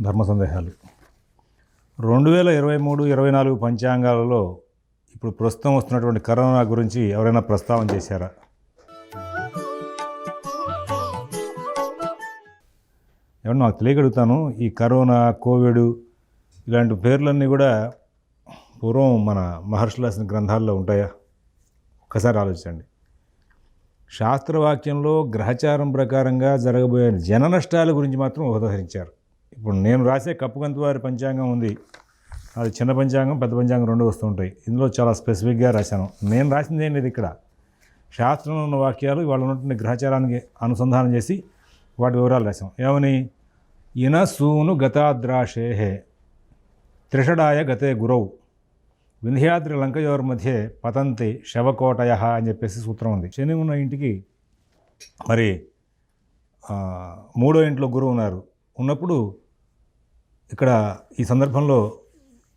ధర్మ సందేహాలు. రెండు వేల ఇరవై మూడు ఇరవై నాలుగు పంచాంగాలలో ఇప్పుడు ప్రస్తుతం వస్తున్నటువంటి కరోనా గురించి ఎవరైనా ప్రస్తావన చేశారా? ఏమన్నా నాకు తెలియగలుగుతాను. ఈ కరోనా కోవిడ్ ఇలాంటి పేర్లన్నీ కూడా పూర్వం మన మహర్షులు రాసిన గ్రంథాల్లో ఉంటాయా? ఒక్కసారి ఆలోచించండి. శాస్త్రవాక్యంలో గ్రహచారం ప్రకారంగా జరగబోయే జన నష్టాల గురించి మాత్రం ఉదహరించారు ఇప్పుడు నేను రాసే కప్పుకంతు వారి పంచాంగం ఉంది. అది చిన్న పంచాంగం పెద్ద పంచాంగం రెండు వస్తూ ఉంటాయి. ఇందులో చాలా స్పెసిఫిక్గా రాశాను. నేను రాసింది ఏం లేదు ఇక్కడ? శాస్త్రంలో ఉన్న వాక్యాలు వాళ్ళు ఉన్నటువంటి గ్రహచారానికి అనుసంధానం చేసి వాటి వివరాలు రాశాం ఏమని? ఇన సూను గతాద్రాషేహే త్రిషడాయ గతే గురవు వింధ్యాద్రి లంకయోర్ మధ్య పతంతి శవకోటయ అని చెప్పేసి సూత్రం ఉంది. శని ఉన్న ఇంటికి మరి మూడో ఇంట్లో గురువు ఉన్నారు. ఉన్నప్పుడు ఇక్కడ ఈ సందర్భంలో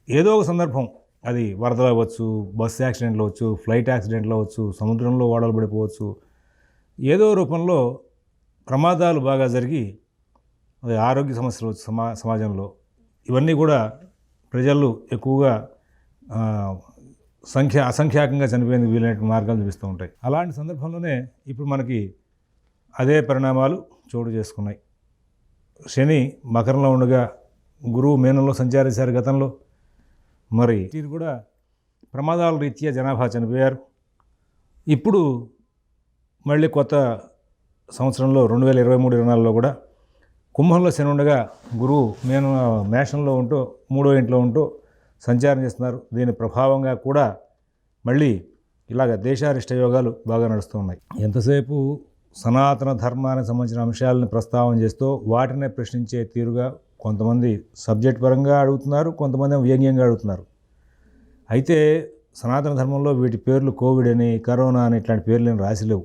ఏదో ఒక సందర్భం. అది వరదలు అవ్వచ్చు బస్సు యాక్సిడెంట్లు అవ్వచ్చు ఫ్లైట్ యాక్సిడెంట్లు అవ్వచ్చు సముద్రంలో ఓడలు పడిపోవచ్చు. ఏదో రూపంలో ప్రమాదాలు బాగా జరిగి అది ఆరోగ్య సమస్యలు సమా సమాజంలో ఇవన్నీ కూడా ప్రజలు ఎక్కువగా సంఖ్య అసంఖ్యాకంగా చనిపోయేందుకు వీలైన మార్గాలు చూపిస్తూ ఉంటాయి. అలాంటి సందర్భంలోనే ఇప్పుడు మనకి అదే పరిణామాలు చోటు చేసుకున్నాయి. శని మకరంలో ఉండగా గురువు మీనంలో సంచరించారు గతంలో. మరి వీరు కూడా ప్రమాదాల రీత్యా జనాభా చనిపోయారు. ఇప్పుడు మళ్ళీ కొత్త సంవత్సరంలో రెండు వేల ఇరవై మూడు ఇరవై నాలుగులో కూడా కుంభంలో శని ఉండగా గురువు నేను మేషంలో ఉంటూ మూడో ఇంట్లో ఉంటూ సంచారం చేస్తున్నారు. దీని ప్రభావంగా కూడా మళ్ళీ ఇలాగ దేశారిష్ట యోగాలు బాగా నడుస్తూ ఉన్నాయి. ఎంతసేపు సనాతన ధర్మానికి సంబంధించిన అంశాలను ప్రస్తావన చేస్తూ వాటినే ప్రశ్నించే తీరుగా కొంతమంది సబ్జెక్ట్ పరంగా అడుగుతున్నారు కొంతమంది వ్యంగ్యంగా అడుగుతున్నారు. అయితే సనాతన ధర్మంలో వీటి పేర్లు కోవిడ్ అని కరోనా అని ఇట్లాంటి పేర్లు ఏం రాసిలేవు.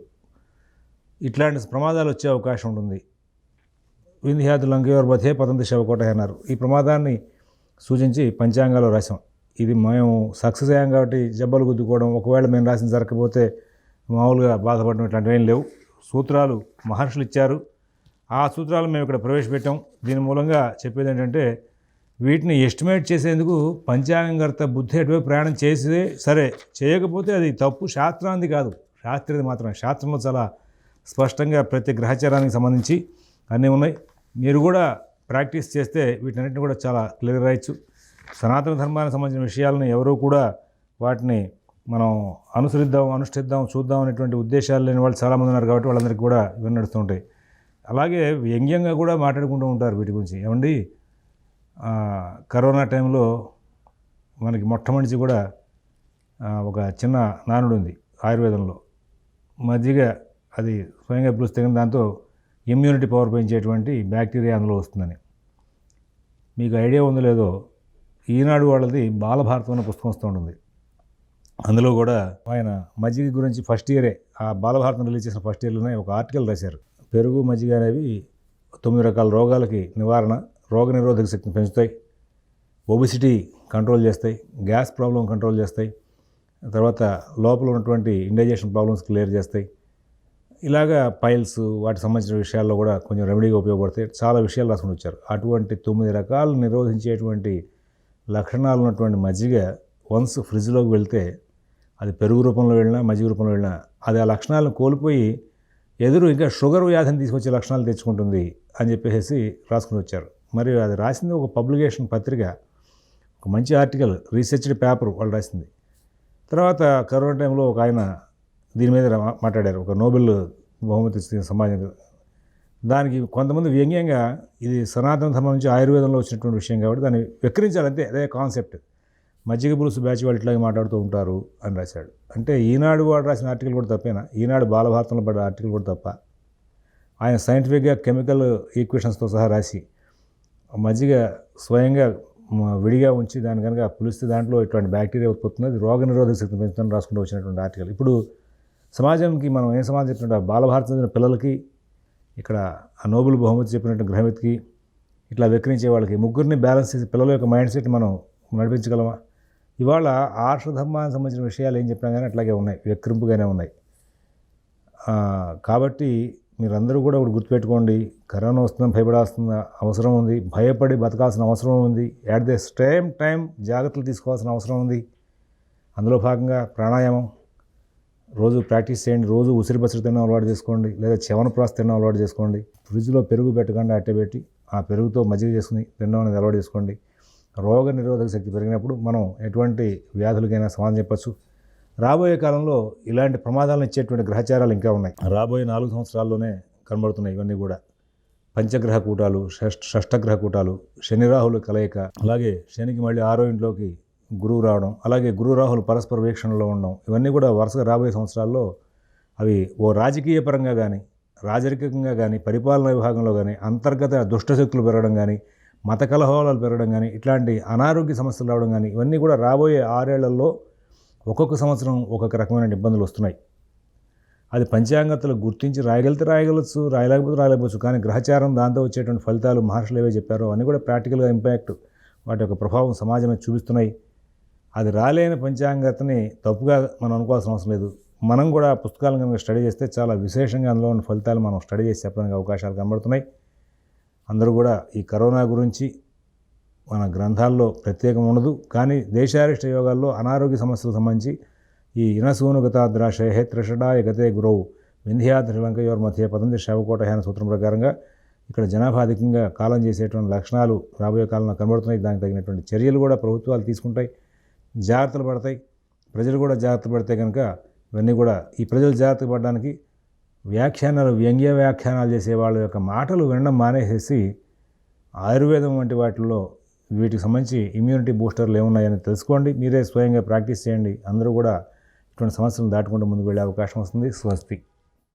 ఇట్లాంటి ప్రమాదాలు వచ్చే అవకాశం ఉంటుంది. వింధ్యాతు లంకేవర్ మధ్య పతంతి శవకోట అన్నారు. ఈ ప్రమాదాన్ని సూచించి పంచాంగాలు రాసాం ఇది మేము సక్సెస్ అయ్యాం కాబట్టి జబ్బలు గుద్దుకోవడం ఒకవేళ మేము రాసిన జరగకపోతే మామూలుగా బాధపడడం ఇట్లాంటివి ఏం లేవు. సూత్రాలు మహర్షులు ఇచ్చారు. ఆ సూత్రాలు మేము ఇక్కడ ప్రవేశపెట్టాం. దీని మూలంగా చెప్పేది ఏంటంటే వీటిని ఎస్టిమేట్ చేసేందుకు పంచాంగకర్త బుద్ధి అటువైపు ప్రయాణం చేసే సరే చేయకపోతే అది తప్పు శాస్త్రానికి కాదు. శాస్త్రది మాత్రమే. శాస్త్రంలో చాలా స్పష్టంగా ప్రతి గ్రహచారానికి సంబంధించి అన్నీ ఉన్నాయి. మీరు కూడా ప్రాక్టీస్ చేస్తే వీటన్నిటిని కూడా చాలా క్లియర్ అయ్యచ్చు సనాతన ధర్మానికి సంబంధించిన విషయాలను ఎవరూ కూడా వాటిని మనం అనుసరిద్దాం అనుష్ఠిద్దాం చూద్దాం అనేటువంటి ఉద్దేశాలు లేని వాళ్ళు చాలామంది ఉన్నారు కాబట్టి వాళ్ళందరికీ కూడా ఇవన్నీ నడుస్తుంటాయి అలాగే వ్యంగ్యంగా కూడా మాట్లాడుకుంటూ ఉంటారు వీటి గురించి. ఏమండి? కరోనా టైంలో మనకి మొట్టమొదటి కూడా ఒక చిన్న నానుడు ఉంది ఆయుర్వేదంలో. మజ్జిగ అది స్వయంగా పిలుస్తే కానీ దాంతో ఇమ్యూనిటీ పవర్ పెంచేటువంటి బ్యాక్టీరియా అందులో వస్తుందని. మీకు ఐడియా ఉందో లేదో ఈనాడు వాళ్ళది బాలభారతం అనే పుస్తకం వస్తూ ఉంటుంది. అందులో కూడా ఆయన మజ్జిగ గురించి ఫస్ట్ ఇయరే ఆ బాలభారతం రిలీజ్ చేసిన ఫస్ట్ ఇయర్లోనే ఒక ఆర్టికల్ రాశారు. పెరుగు మజ్జిగ అనేవి తొమ్మిది రకాల రోగాలకి నివారణ రోగ నిరోధక శక్తిని పెంచుతాయి. ఒబిసిటీ కంట్రోల్ చేస్తాయి గ్యాస్ ప్రాబ్లం కంట్రోల్ చేస్తాయి తర్వాత లోపల ఉన్నటువంటి ఇండైజెషన్ ప్రాబ్లమ్స్ క్లియర్ చేస్తాయి. ఇలాగా పైల్స్ వాటికి సంబంధించిన విషయాల్లో కూడా కొంచెం రెమెడీగా ఉపయోగపడతాయి. చాలా విషయాలు రాసుకుని వచ్చారు. అటువంటి తొమ్మిది రకాలు నిరోధించేటువంటి లక్షణాలు ఉన్నటువంటి మజ్జిగ వన్స్ ఫ్రిడ్జ్లోకి వెళ్తే అది పెరుగు రూపంలో వెళ్ళినా మజ్జిగ రూపంలో వెళ్ళినా అది ఆ లక్షణాలను కోల్పోయి ఎదురు ఇంకా షుగర్ వ్యాధిని తీసుకొచ్చే లక్షణాలు తెచ్చుకుంటుంది అని చెప్పేసి రాసుకుని వచ్చారు. మరి అది రాసింది ఒక పబ్లికేషన్ పత్రిక ఒక మంచి ఆర్టికల్ రీసెర్చ్డ్ పేపర్ వాళ్ళు రాసింది. తర్వాత కరోనా టైంలో ఒక ఆయన దీని మీద మాట్లాడారు. ఒక నోబెల్ బహుమతి సమాజం. దానికి కొంతమంది వ్యంగ్యంగా ఇది సనాతన ధర్మం నుంచి ఆయుర్వేదంలో వచ్చినటువంటి విషయం కాబట్టి దాన్ని విక్రించాలంతే అదే కాన్సెప్ట్. మజ్జిగ పులుసు బ్యాచ్ వాళ్ళు ఇట్లాగే మాట్లాడుతూ ఉంటారు అని రాశాడు. అంటే ఈనాడు వాడు రాసిన ఆర్టికల్ కూడా తప్పేనా? ఈనాడు బాలభారతంలో పడ్డ ఆర్టికల్ కూడా తప్ప. ఆయన సైంటిఫిక్గా కెమికల్ ఈక్వేషన్స్తో సహా రాసి మజ్జిగ స్వయంగా విడిగా ఉంచి దాని కనుక పులిస్తే దాంట్లో ఇటువంటి బ్యాక్టీరియా ఉత్పత్తి అది రోగ నిరోధక శక్తిని పెంచుతుందని రాసుకుంటూ వచ్చినటువంటి ఆర్టికల్. ఇప్పుడు సమాజంకి మనం ఏం సమాజం చెప్పినట్టు బాలభారత చదివిన పిల్లలకి ఇక్కడ ఆ నోబుల్ బహుమతి చెప్పినట్టు గ్రహమితికి ఇట్లా విక్రయించే వాళ్ళకి ముగ్గురిని బ్యాలెన్స్ చేసి పిల్లల యొక్క మైండ్ సెట్ మనం నడిపించగలమా? ఇవాళ ఆర్షధర్మానికి సంబంధించిన విషయాలు ఏం చెప్పినా కానీ అట్లాగే ఉన్నాయి. వ్యక్రింపుగానే ఉన్నాయి. కాబట్టి మీరందరూ కూడా ఒకటి గుర్తుపెట్టుకోండి. కరోనా వస్తుందని భయపడాల్సిన అవసరం ఉంది. భయపడి బతకాల్సిన అవసరం ఉంది. యాట్ ద సేమ్ టైం జాగ్రత్తలు తీసుకోవాల్సిన అవసరం ఉంది. అందులో భాగంగా ప్రాణాయామం. రోజు ప్రాక్టీస్ చేయండి. రోజు ఉసిరి పసిరి తినడం అలవాటు చేసుకోండి. లేదా చవనప్రాస తినడం అలవాటు చేసుకోండి. ఫ్రిడ్జ్లో పెరుగు పెట్టకుండా అట్టే పెట్టి ఆ పెరుగుతో మజ్జిగ చేసుకుని తినడం అనేది అలవాటు చేసుకోండి. రోగ నిరోధక శక్తి పెరిగినప్పుడు మనం ఎటువంటి వ్యాధులకైనా సమాధానం చెప్పచ్చు. రాబోయే కాలంలో ఇలాంటి ప్రమాదాలను ఇచ్చేటువంటి గ్రహచారాలు ఇంకా ఉన్నాయి. రాబోయే నాలుగు సంవత్సరాల్లోనే కనబడుతున్నాయి ఇవన్నీ కూడా. పంచగ్రహ కూటాలు షష్ఠ షష్టగ్రహ కూటాలు శని రాహుల కలయిక అలాగే శనికి మళ్ళీ ఆరో ఇంట్లోకి గురువు రావడం అలాగే గురు రాహులు పరస్పర వీక్షణలో ఉండడం ఇవన్నీ కూడా వరుసగా రాబోయే సంవత్సరాల్లో అవి ఓ రాజకీయ పరంగా కానీ రాజరికంగా కానీ పరిపాలనా విభాగంలో కానీ అంతర్గత దుష్టశక్తులు పెరగడం కానీ మత కలహాలు పెరగడం కానీ ఇట్లాంటి అనారోగ్య సమస్యలు రావడం కానీ ఇవన్నీ కూడా రాబోయే ఆరేళ్ళలో ఒక్కొక్క సంవత్సరం ఒక్కొక్క రకమైన ఇబ్బందులు వస్తున్నాయి. అది పంచాంగతలు గుర్తించి రాయగలితే రాయగలచ్చు రాయలేకపోతే రాయలేకపోవచ్చు. కానీ గ్రహచారం దాంతో వచ్చేటువంటి ఫలితాలు మహర్షులు ఏవే చెప్పారో అన్నీ కూడా ప్రాక్టికల్గా ఇంపాక్ట్ వాటి యొక్క ప్రభావం సమాజం మీద చూపిస్తున్నాయి. అది రాలేని పంచాంగతని తప్పుగా మనం అనుకోవాల్సిన అవసరం లేదు. మనం కూడా పుస్తకాలను కనుక స్టడీ చేస్తే చాలా విశేషంగా అందులో ఉన్న ఫలితాలు మనం స్టడీ చేసి చెప్పడానికి అవకాశాలు కనబడుతున్నాయి. అందరూ కూడా ఈ కరోనా గురించి మన గ్రంథాల్లో ప్రత్యేకం ఉండదు. కానీ దేశారిష్ట యోగాల్లో అనారోగ్య సమస్యలకు సంబంధించి ఈ ఇనసూను గతాద్రాశయ త్రిషడాయ గతే గురవు వింధ్యాత్ శ్రీలంక యోర్ మధ్య పదంతి శవకోట సూత్రం ప్రకారంగా ఇక్కడ జనాభా అధికంగా కాలం చేసేటువంటి లక్షణాలు రాబోయే కాలంలో కనబడుతున్నాయి. దానికి తగినటువంటి చర్యలు కూడా ప్రభుత్వాలు తీసుకుంటాయి. జాగ్రత్తలు పడతాయి. ప్రజలు కూడా జాగ్రత్త పడితే కనుక ఇవన్నీ కూడా ఈ ప్రజలు జాగ్రత్త పడడానికి వ్యాఖ్యానాలు వ్యంగ్య వ్యాఖ్యానాలు చేసే వాళ్ళ యొక్క మాటలు వినడం మానేసేసి ఆయుర్వేదం వంటి వాటిల్లో వీటికి సంబంధించి ఇమ్యూనిటీ బూస్టర్లు ఏమున్నాయని తెలుసుకోండి. మీరే స్వయంగా ప్రాక్టీస్ చేయండి. అందరూ కూడా ఇటువంటి సమస్యలను దాటుకుంటూ ముందుకు వెళ్ళే అవకాశం వస్తుంది. స్వస్తి.